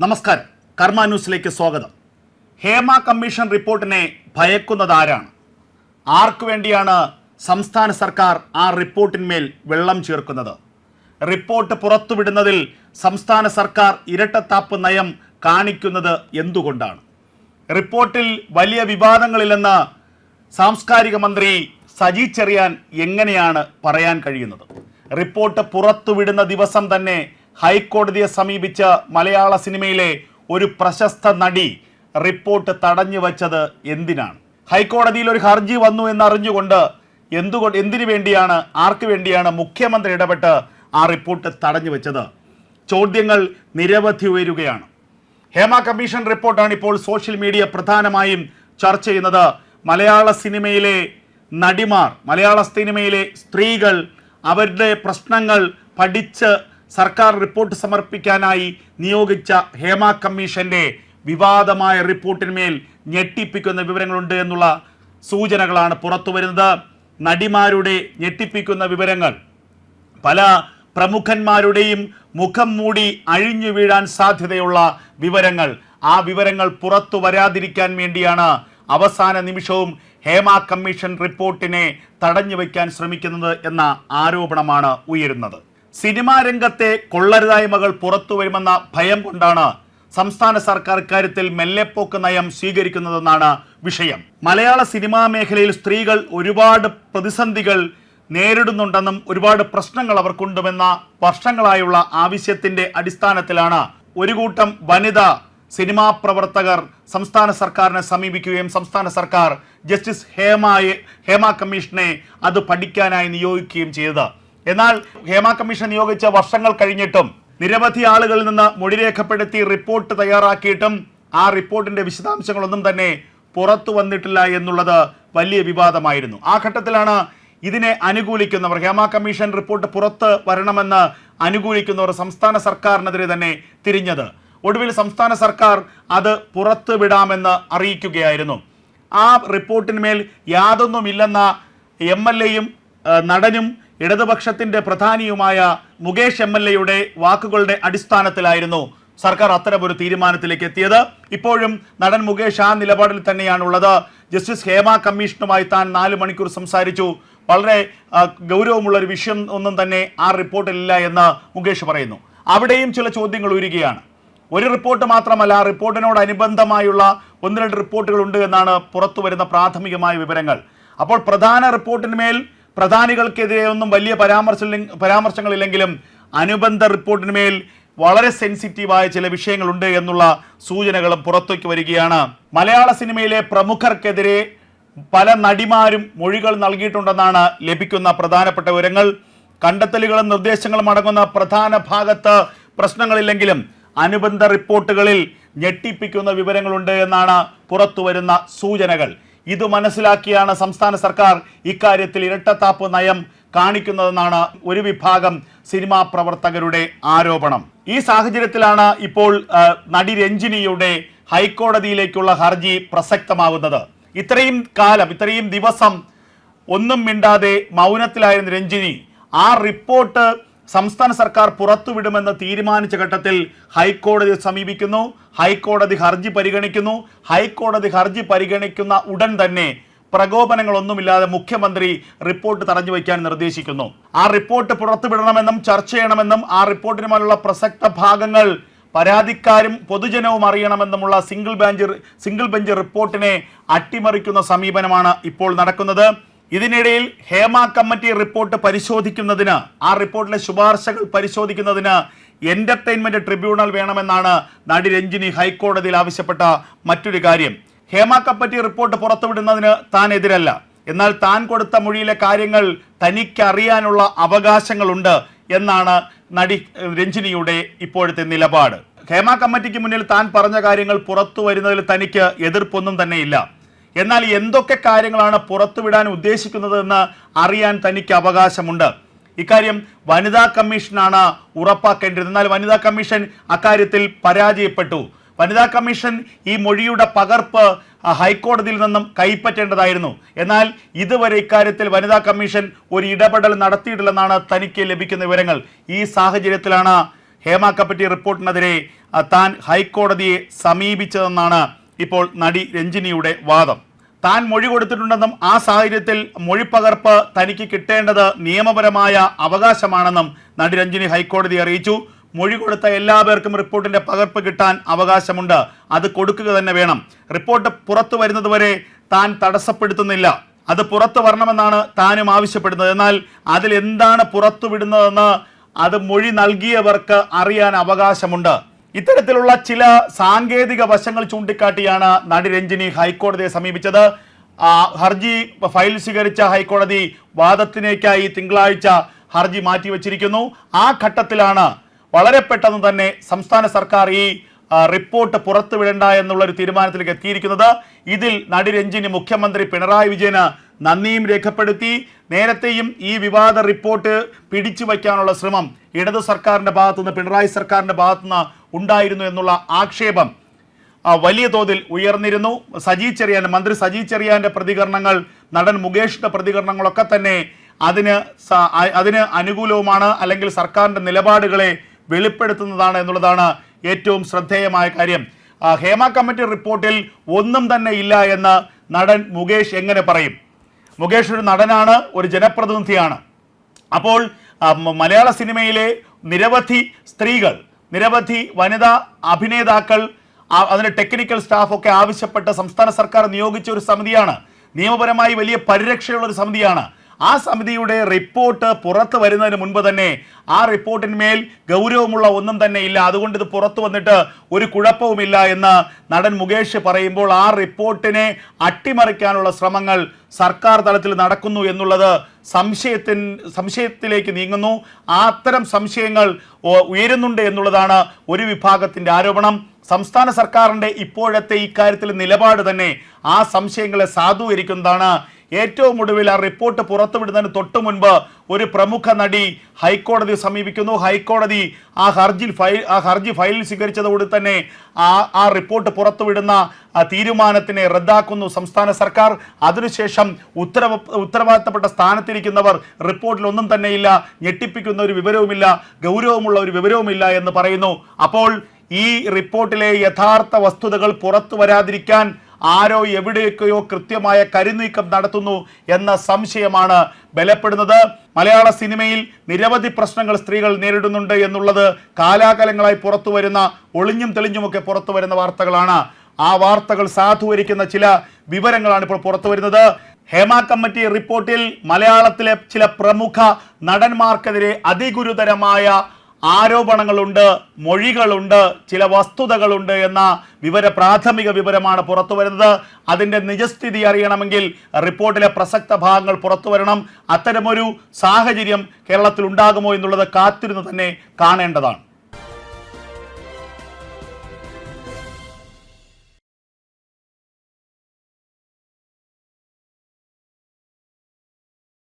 നമസ്കാരം. കർമ്മ ന്യൂസിലേക്ക് സ്വാഗതം. ഹേമ കമ്മീഷൻ റിപ്പോർട്ടിനെ ഭയക്കുന്നത് ആരാണ്? ആർക്കു വേണ്ടിയാണ് സംസ്ഥാന സർക്കാർ ആ റിപ്പോർട്ടിന്മേൽ വെള്ളം ചേർക്കുന്നത്? റിപ്പോർട്ട് പുറത്തുവിടുന്നതിൽ സംസ്ഥാന സർക്കാർ ഇരട്ടത്താപ്പ് നയം കാണിക്കുന്നത് എന്തുകൊണ്ടാണ്? റിപ്പോർട്ടിൽ വലിയ വിവാദങ്ങളില്ലെന്ന് സാംസ്കാരിക മന്ത്രി സജി ചെറിയാൻ എങ്ങനെയാണ് പറയാൻ കഴിയുന്നത്? റിപ്പോർട്ട് പുറത്തുവിടുന്ന ദിവസം തന്നെ ഹൈക്കോടതിയെ സമീപിച്ച് മലയാള സിനിമയിലെ ഒരു പ്രശസ്ത നടി റിപ്പോർട്ട് തടഞ്ഞു വച്ചത് എന്തിനാണ്? ഹൈക്കോടതിയിൽ ഒരു ഹർജി വന്നു എന്നറിഞ്ഞുകൊണ്ട് എന്തുകൊണ്ട് എന്തിനു വേണ്ടിയാണ് ആർക്ക് വേണ്ടിയാണ് മുഖ്യമന്ത്രി ഇടപെട്ട് ആ റിപ്പോർട്ട് തടഞ്ഞു വെച്ചത്? ചോദ്യങ്ങൾ നിരവധി ഉയരുകയാണ്. ഹേമ കമ്മീഷൻ റിപ്പോർട്ടാണ് ഇപ്പോൾ സോഷ്യൽ മീഡിയ പ്രധാനമായും ചർച്ച ചെയ്യുന്നത്. മലയാള സിനിമയിലെ നടിമാർ മലയാള സിനിമയിലെ സ്ത്രീകൾ അവരുടെ പ്രശ്നങ്ങൾ പഠിച്ച് സർക്കാർ റിപ്പോർട്ട് സമർപ്പിക്കാനായി നിയോഗിച്ച ഹേമ കമ്മീഷന്റെ വിവാദമായ റിപ്പോർട്ടിന്മേൽ ഞെട്ടിപ്പിക്കുന്ന വിവരങ്ങളുണ്ട് എന്നുള്ള സൂചനകളാണ് പുറത്തു വരുന്നത്. നടിമാരുടെ ഞെട്ടിപ്പിക്കുന്ന വിവരങ്ങൾ. പല പ്രമുഖന്മാരുടെയും മുഖം മൂടി അഴിഞ്ഞു വീഴാൻ സാധ്യതയുള്ള വിവരങ്ങൾ. ആ വിവരങ്ങൾ പുറത്തു വരാതിരിക്കാൻ വേണ്ടിയാണ് അവസാന നിമിഷവും ഹേമ കമ്മീഷൻ റിപ്പോർട്ടിനെ തടഞ്ഞു വയ്ക്കാൻ ശ്രമിക്കുന്നത് എന്ന ആരോപണമാണ് ഉയരുന്നത്. സിനിമാ രംഗത്തെ കൊള്ളരുതായ്മകൾ പുറത്തു വരുമെന്ന ഭയം കൊണ്ടാണ് സംസ്ഥാന സർക്കാർ ഇക്കാര്യത്തിൽ മെല്ലെപ്പോക്ക് നയം സ്വീകരിക്കുന്നതെന്നാണ് വിഷയം. മലയാള സിനിമാ മേഖലയിൽ സ്ത്രീകൾ ഒരുപാട് പ്രതിസന്ധികൾ നേരിടുന്നുണ്ടെന്നും ഒരുപാട് പ്രശ്നങ്ങൾ അവർക്കുണ്ടുമെന്ന വർഷങ്ങളായുള്ള ആവശ്യത്തിന്റെ അടിസ്ഥാനത്തിലാണ് ഒരു കൂട്ടം വനിതാ സിനിമാ പ്രവർത്തകർ സംസ്ഥാന സർക്കാരിനെ സമീപിക്കുകയും സംസ്ഥാന സർക്കാർ ജസ്റ്റിസ് ഹേമയെ ഹേമ കമ്മീഷനെ അത് പഠിക്കാനായി നിയോഗിക്കുകയും ചെയ്തത്. എന്നാൽ ഹേമ കമ്മീഷൻ നിയോഗിച്ച വർഷങ്ങൾ കഴിഞ്ഞിട്ടും നിരവധി ആളുകളിൽ നിന്ന് മൊഴി രേഖപ്പെടുത്തി റിപ്പോർട്ട് തയ്യാറാക്കിയിട്ടും ആ റിപ്പോർട്ടിന്റെ വിശദാംശങ്ങളൊന്നും തന്നെ പുറത്തു വന്നിട്ടില്ല എന്നുള്ളത് വലിയ വിവാദമായിരുന്നു. ആ ഘട്ടത്തിലാണ് ഇതിനെ അനുകൂലിക്കുന്നവർ ഹേമ കമ്മീഷൻ റിപ്പോർട്ട് പുറത്ത് വരണമെന്ന് അനുകൂലിക്കുന്നവർ സംസ്ഥാന സർക്കാരിനെതിരെ തന്നെ തിരിഞ്ഞത്. ഒടുവിൽ സംസ്ഥാന സർക്കാർ അത് പുറത്തു വിടാമെന്ന് അറിയിക്കുകയായിരുന്നു. ആ റിപ്പോർട്ടിന്മേൽ യാതൊന്നുമില്ലെന്ന എം എൽ എയും നടനും ഇടതുപക്ഷത്തിന്റെ പ്രധാനിയുമായ മുകേഷ് എം എൽ എയുടെ വാക്കുകളുടെ അടിസ്ഥാനത്തിലായിരുന്നു സർക്കാർ അത്തരമൊരു തീരുമാനത്തിലേക്ക് എത്തിയത്. ഇപ്പോഴും നടൻ മുകേഷ് ആ നിലപാടിൽ തന്നെയാണുള്ളത്. ജസ്റ്റിസ് ഹേമ കമ്മീഷനുമായി താൻ നാല് മണിക്കൂർ സംസാരിച്ചു. വളരെ ഗൗരവമുള്ള ഒരു വിഷയം ഒന്നും തന്നെ ആ റിപ്പോർട്ടിലില്ല എന്ന് മുകേഷ് പറയുന്നു. അവിടെയും ചില ചോദ്യങ്ങൾ ഉയരുകയാണ്. ഒരു റിപ്പോർട്ട് മാത്രമല്ല ആ റിപ്പോർട്ടിനോട് അനുബന്ധമായുള്ള ഒന്ന് രണ്ട് റിപ്പോർട്ടുകൾ ഉണ്ട് എന്നാണ് പുറത്തു വരുന്ന പ്രാഥമികമായ വിവരങ്ങൾ. അപ്പോൾ പ്രധാന റിപ്പോർട്ടിന്മേൽ പ്രധാനികൾക്കെതിരെ ഒന്നും വലിയ പരാമർശ പരാമർശങ്ങളില്ലെങ്കിലും അനുബന്ധ റിപ്പോർട്ടിന്മേൽ വളരെ സെൻസിറ്റീവായ ചില വിഷയങ്ങളുണ്ട് എന്നുള്ള സൂചനകളും പുറത്തേക്ക് വരികയാണ്. മലയാള സിനിമയിലെ പ്രമുഖർക്കെതിരെ പല നടിമാരും മൊഴികൾ നൽകിയിട്ടുണ്ടെന്നാണ് ലഭിക്കുന്ന പ്രധാനപ്പെട്ട വിവരങ്ങൾ. കണ്ടെത്തലുകളും നിർദ്ദേശങ്ങളും അടങ്ങുന്ന പ്രധാന ഭാഗത്ത് പ്രശ്നങ്ങളില്ലെങ്കിലും അനുബന്ധ റിപ്പോർട്ടുകളിൽ ഞെട്ടിപ്പിക്കുന്ന വിവരങ്ങളുണ്ട് എന്നാണ് പുറത്തുവരുന്ന സൂചനകൾ. ഇത് മനസ്സിലാക്കിയാണ് സംസ്ഥാന സർക്കാർ ഇക്കാര്യത്തിൽ ഇരട്ടത്താപ്പ് നയം കാണിക്കുന്നതെന്നാണ് ഒരു വിഭാഗം സിനിമാ പ്രവർത്തകരുടെ ആരോപണം. ഈ സാഹചര്യത്തിലാണ് ഇപ്പോൾ നടി രഞ്ജിനിയുടെ ഹൈക്കോടതിയിലേക്കുള്ള ഹർജി പ്രസക്തമാകുന്നത് ഇത്രയും കാലം ഇത്രയും ദിവസം ഒന്നും മിണ്ടാതെ മൗനത്തിലായിരുന്ന രഞ്ജിനി ആ റിപ്പോർട്ട് സംസ്ഥാന സർക്കാർ പുറത്തുവിടുമെന്ന് തീരുമാനിച്ച ഘട്ടത്തിൽ ഹൈക്കോടതി സമീപിക്കുന്നു. ഹൈക്കോടതി ഹർജി പരിഗണിക്കുന്നു. ഹൈക്കോടതി ഹർജി പരിഗണിക്കുന്ന ഉടൻ തന്നെ പ്രകോപനങ്ങളൊന്നുമില്ലാതെ മുഖ്യമന്ത്രി റിപ്പോർട്ട് തടഞ്ഞു വയ്ക്കാൻ നിർദ്ദേശിക്കുന്നു. ആ റിപ്പോർട്ട് പുറത്തുവിടണമെന്നും ചർച്ച ചെയ്യണമെന്നും ആ റിപ്പോർട്ടിനുമായുള്ള പ്രസക്ത ഭാഗങ്ങൾ പരാതിക്കാരും പൊതുജനവും അറിയണമെന്നുമുള്ള സിംഗിൾ ബെഞ്ച് സിംഗിൾ ബെഞ്ച് റിപ്പോർട്ടിനെ അട്ടിമറിക്കുന്ന സമീപനമാണ് ഇപ്പോൾ നടക്കുന്നത്. ഇതിനിടയിൽ ഹേമ കമ്മിറ്റി റിപ്പോർട്ട് പരിശോധിക്കുന്നതിന് ആ റിപ്പോർട്ടിലെ ശുപാർശകൾ പരിശോധിക്കുന്നതിന് എന്റർടൈൻമെന്റ് ട്രിബ്യൂണൽ വേണമെന്നാണ് നടി രഞ്ജിനി ഹൈക്കോടതിയിൽ ആവശ്യപ്പെട്ട മറ്റൊരു കാര്യം. ഹേമ കമ്മിറ്റി റിപ്പോർട്ട് പുറത്തുവിടുന്നതിന് താൻ എതിരല്ല. എന്നാൽ താൻ കൊടുത്ത മൊഴിയിലെ കാര്യങ്ങൾ തനിക്കറിയാനുള്ള അവകാശങ്ങളുണ്ട് എന്നാണ് നടി രഞ്ജിനിയുടെ ഇപ്പോഴത്തെ നിലപാട്. ഹേമ കമ്മിറ്റിക്ക് മുന്നിൽ താൻ പറഞ്ഞ കാര്യങ്ങൾ പുറത്തു വരുന്നതിൽ തനിക്ക് എതിർപ്പൊന്നും തന്നെയില്ല. എന്നാൽ എന്തൊക്കെ കാര്യങ്ങളാണ് പുറത്തുവിടാൻ ഉദ്ദേശിക്കുന്നതെന്ന് അറിയാൻ തനിക്ക് അവകാശമുണ്ട്. ഇക്കാര്യം വനിതാ കമ്മീഷനാണ് ഉറപ്പാക്കേണ്ടത്. എന്നാൽ വനിതാ കമ്മീഷൻ അക്കാര്യത്തിൽ പരാജയപ്പെട്ടു. വനിതാ കമ്മീഷൻ ഈ മൊഴിയുടെ പകർപ്പ് ഹൈക്കോടതിയിൽ നിന്നും കൈപ്പറ്റേണ്ടതായിരുന്നു. എന്നാൽ ഇതുവരെ ഇക്കാര്യത്തിൽ വനിതാ കമ്മീഷൻ ഒരു ഇടപെടൽ നടത്തിയിട്ടില്ലെന്നാണ് തനിക്ക് ലഭിക്കുന്ന വിവരങ്ങൾ. ഈ സാഹചര്യത്തിലാണ് ഹേമ കമ്മിറ്റി റിപ്പോർട്ടിനെതിരെ താൻ ഹൈക്കോടതിയെ സമീപിച്ചതെന്നാണ് ഇപ്പോൾ നടി രഞ്ജിനിയുടെ വാദം. താൻ മൊഴി കൊടുത്തിട്ടുണ്ടെന്നും ആ സാഹചര്യത്തിൽ മൊഴിപ്പകർപ്പ് തനിക്ക് കിട്ടേണ്ടത് നിയമപരമായ അവകാശമാണെന്നും നടി രഞ്ജിനി ഹൈക്കോടതി അറിയിച്ചു. മൊഴി കൊടുത്ത എല്ലാ പേർക്കും റിപ്പോർട്ടിന്റെ പകർപ്പ് കിട്ടാൻ അവകാശമുണ്ട്. അത് കൊടുക്കുക തന്നെ വേണം. റിപ്പോർട്ട് പുറത്തു വരുന്നതുവരെ താൻ തടസ്സപ്പെടുത്തുന്നില്ല. അത് പുറത്തു വരണമെന്നാണ് താനും ആവശ്യപ്പെടുന്നത്. എന്നാൽ അതിൽ എന്താണ് പുറത്തു വിടുന്നതെന്ന് അത് മൊഴി നൽകിയവർക്ക് അറിയാൻ അവകാശമുണ്ട്. ഇത്തരത്തിലുള്ള ചില സാങ്കേതിക വശങ്ങൾ ചൂണ്ടിക്കാട്ടിയാണ് നടി രഞ്ജിനി ഹൈക്കോടതിയെ സമീപിച്ചത്. ഹർജി ഫയൽ സ്വീകരിച്ച ഹൈക്കോടതി വാദത്തിനേക്കായി തിങ്കളാഴ്ച ഹർജി മാറ്റിവെച്ചിരിക്കുന്നു. ആ ഘട്ടത്തിലാണ് വളരെ പെട്ടെന്ന് തന്നെ സംസ്ഥാന സർക്കാർ ഈ റിപ്പോർട്ട് പുറത്തുവിടേണ്ട എന്നുള്ള ഒരു തീരുമാനത്തിലേക്ക് എത്തിയിരിക്കുന്നത്. ഇതിൽ നടി രഞ്ജിനി മുഖ്യമന്ത്രി പിണറായി വിജയന് നന്ദിയും രേഖപ്പെടുത്തി. നേരത്തെയും ഈ വിവാദ റിപ്പോർട്ട് പിടിച്ചു വയ്ക്കാനുള്ള ശ്രമം ഇടതു സർക്കാരിന്റെ ഭാഗത്തുനിന്ന് പിണറായി സർക്കാരിന്റെ ഭാഗത്തുനിന്ന് ഉണ്ടായിരുന്നു എന്നുള്ള ആക്ഷേപം വലിയ തോതിൽ ഉയർന്നിരുന്നു. സജി ചെറിയാൻ മന്ത്രി സജി ചെറിയാന്റെ പ്രതികരണങ്ങൾ നടൻ മുകേഷിന്റെ പ്രതികരണങ്ങളൊക്കെ തന്നെ അതിന് അതിന് അനുകൂലവുമാണ് അല്ലെങ്കിൽ സർക്കാരിന്റെ നിലപാടുകളെ വെളിപ്പെടുത്തുന്നതാണ് എന്നുള്ളതാണ് ഏറ്റവും ശ്രദ്ധേയമായ കാര്യം. ഹേമ കമ്മിറ്റി റിപ്പോർട്ടിൽ ഒന്നും തന്നെ ഇല്ല എന്ന് നടൻ മുകേഷ് എങ്ങനെ പറയും? മുകേഷ് ഒരു നടനാണ് ഒരു ജനപ്രതിനിധിയാണ്. അപ്പോൾ മലയാള സിനിമയിലെ നിരവധി സ്ത്രീകൾ നിരവധി വനിതാ അഭിനേതാക്കൾ അതിന് ടെക്നിക്കൽ സ്റ്റാഫ് ഒക്കെ ആവശ്യപ്പെട്ട സംസ്ഥാന സർക്കാർ നിയോഗിച്ച ഒരു സമിതിയാണ്. നിയമപരമായി വലിയ പരിരക്ഷയുള്ള ഒരു സമിതിയാണ്. ആ സമിതിയുടെ റിപ്പോർട്ട് പുറത്തു വരുന്നതിന് മുൻപ് തന്നെ ആ റിപ്പോർട്ടിന്മേൽ ഗൗരവമുള്ള ഒന്നും തന്നെ ഇല്ല. അതുകൊണ്ട് ഇത് പുറത്തു വന്നിട്ട് ഒരു കുഴപ്പവുമില്ല എന്ന് നടൻ മുകേഷ് പറയുമ്പോൾ ആ റിപ്പോർട്ടിനെ അട്ടിമറിക്കാനുള്ള ശ്രമങ്ങൾ സർക്കാർ തലത്തിൽ നടക്കുന്നു എന്നുള്ളത് സംശയത്തിൻ സംശയത്തിലേക്ക് നീങ്ങുന്നു. അത്തരം സംശയങ്ങൾ ഉയരുന്നുണ്ട് എന്നുള്ളതാണ് ഒരു വിഭാഗത്തിന്റെ ആരോപണം. സംസ്ഥാന സർക്കാരിന്റെ ഇപ്പോഴത്തെ ഇക്കാര്യത്തിൽ നിലപാട് തന്നെ ആ സംശയങ്ങളെ സാധൂകരിക്കുന്നതാണ് ഏറ്റവും ഒടുവിൽ ആ റിപ്പോർട്ട് പുറത്തുവിടുന്നതിന് തൊട്ടു മുൻപ് ഒരു പ്രമുഖ നടി ഹൈക്കോടതി സമീപിക്കുന്നു. ഹൈക്കോടതി ആ ഹർജി ഫയൽ ആ ഹർജി ഫയലിൽ സ്വീകരിച്ചതോടെ തന്നെ ആ ആ റിപ്പോർട്ട് പുറത്തുവിടുന്ന തീരുമാനത്തിനെ റദ്ദാക്കുന്നു സംസ്ഥാന സർക്കാർ. അതിനുശേഷം ഉത്തരവ ഉത്തരവാദിത്തപ്പെട്ട സ്ഥാനത്തിരിക്കുന്നവർ റിപ്പോർട്ടിൽ ഒന്നും തന്നെയില്ല ഞെട്ടിപ്പിക്കുന്ന ഒരു വിവരവുമില്ല ഗൗരവമുള്ള ഒരു വിവരവുമില്ല എന്ന് പറയുന്നു. അപ്പോൾ ഈ റിപ്പോർട്ടിലെ യഥാർത്ഥ വസ്തുതകൾ പുറത്തു വരാതിരിക്കാൻ ആരോ എവിടെയൊക്കെയോ കൃത്യമായ കരുനീക്കം നടത്തുന്നു എന്ന സംശയമാണ് ബലപ്പെടുന്നത്. മലയാള സിനിമയിൽ നിരവധി പ്രശ്നങ്ങൾ സ്ത്രീകൾ നേരിടുന്നുണ്ട് എന്നുള്ളത് കാലാകാലങ്ങളായി പുറത്തു വരുന്ന ഒളിഞ്ഞും തെളിഞ്ഞുമൊക്കെ പുറത്തു വരുന്ന വാർത്തകളാണ്. ആ വാർത്തകൾ സാധൂകരിക്കുന്ന ചില വിവരങ്ങളാണ് ഇപ്പോൾ പുറത്തു വരുന്നത്. ഹേമ കമ്മിറ്റി റിപ്പോർട്ടിൽ മലയാളത്തിലെ ചില പ്രമുഖ നടന്മാർക്കെതിരെ അതിഗുരുതരമായ ആരോപണങ്ങളുണ്ട് മൊഴികളുണ്ട് ചില വസ്തുതകളുണ്ട് എന്ന വിവര പ്രാഥമിക വിവരമാണ് പുറത്തു വരുന്നത്. അതിന്റെ നിജസ്ഥിതി അറിയണമെങ്കിൽ റിപ്പോർട്ടിലെ പ്രസക്ത ഭാഗങ്ങൾ പുറത്തു വരണം. അത്തരമൊരു സാഹചര്യം കേരളത്തിൽ ഉണ്ടാകുമോ എന്നുള്ളത് കാത്തിരുന്ന് തന്നെ കാണേണ്ടതാണ്.